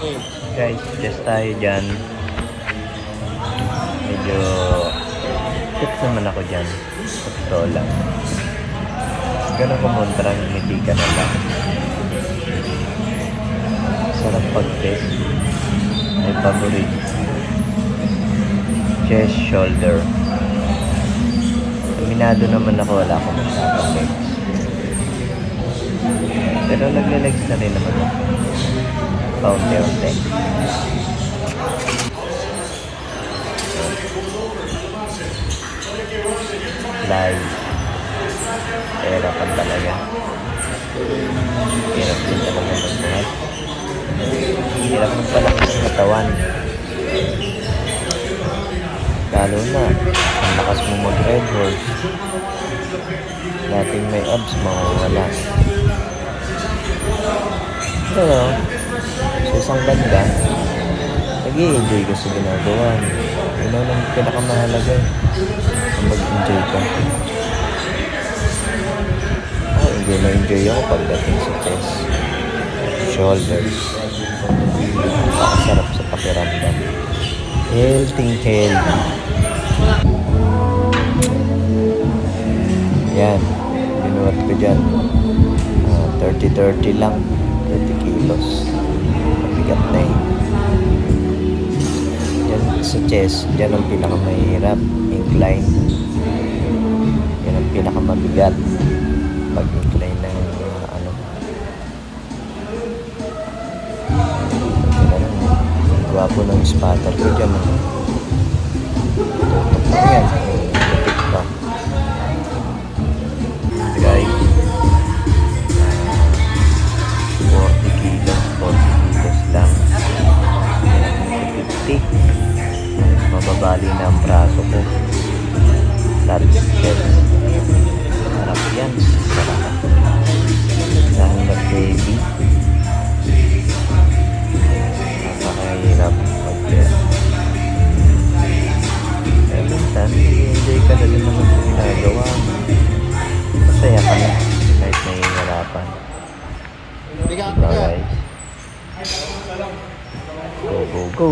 Guys, just tayo dyan. Medyo fit naman ako dyan. Totoo lang. Ganun kumontra, ngiti ka na lang. Sarap pag-test. May favorite. Chest, shoulder. Aminado naman ako, wala akong masyadong legs. Pero nagle-legs na rin naman ako. Paunti-unti. Live. Hirap ang talaga. Hirap din talaga magbuhat. Hirap magpalakas ng katawan. Lalo na, ang lakas mo mag-red horse. Dating may abs, mawawala. Pero, sa isang banda, nag enjoy ka sa ginagawa. Yun ang ang pinakamahalaga eh. Ang mag-enjoy ka. Ako, enjoy na enjoy ako pagdating sa chest. Shoulders. Napakasarap sa pakiramdam. Healthy, healthy. Yan. Binuhat ko dyan. Ah, 30-30 lang. 30 kilos. Mabigat na eh. Yan sa chest, yan ang pinakamahirap. Incline. Yan ang pinakamabigat. Pag incline ng uh, ano. Gwapo ng spatter ko dyan. Ano. Mababali na ang braso ko. Large chest. Sarap yan. Sarap. Lalo na baby. Napakahirap mag-chest. Eh, minsan, enjoy ka na din naman sa ginagawa mo. Masaya ka na kahit nahihirapan. Diba guys? Go, go, go.